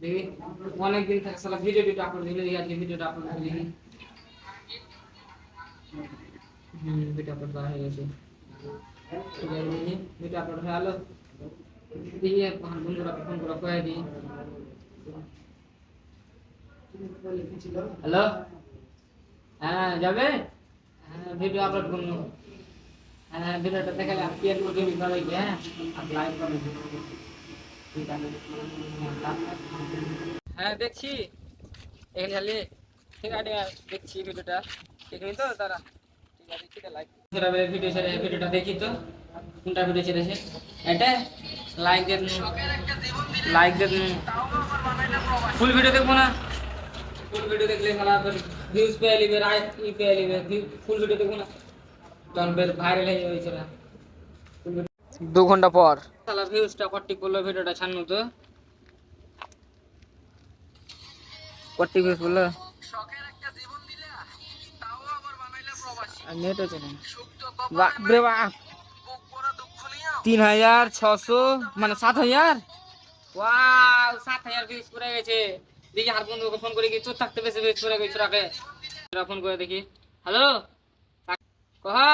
দেখি অনেকদিন থেকে সালা ভিডিও টিডিও আপলোড দিলে দেখি আজকে ভিডিওটা আপলোড করে দেখি হুম ভিডিও আপলোড করা হয়ে গেছে ঠিক আছে দেখি ভিডিও আপলোড হয়ে গেলো দেখি আমার বন্ধুরা ফোন করে কয়ে দিই হ্যালো হ্যাঁ যাবে হ্যাঁ ভিডিও আপলোড করুন হ্যাঁ ভিডিওটা দেখালে আপনি আর করে দিবি সবাইকে হ্যাঁ আর লাইক করুন ঠিক আছে হ্যাঁ দেখছি। এখানে খালি ঠিক আছে, দেখছি ভিডিওটা। দেখবি তো? তারা ভিডিও ছেড়ে ভিডিওটা দেখি তো, কোনটা ভিডিও ছেড়েছে এটা? লাইক লাইক ফুল ভিডিও দেখব না? ফুল ভিডিও দেখলে ভিউজ পেয়ে নিবে ই পেয়ে নিবে ফুল ভিডিও ভাইরাল হয়ে না দু ঘণ্টা পর। তাহলে ভিউজটা কটি করল, ভিডিওটা ছাড়নু তো। কটি ভিউজ বলল। নেট হচ্ছে না। তিন হাজার ছশো মানে সাত হাজার? ওয়াও সাত হাজার ভিউজ করে গেছে। দেখি আর বন্ধুকে ফোন করে কি, তোর থাকতে বেশি ভিউজ করে গেছে রাখে ফোন করে দেখি। হ্যালো কহা?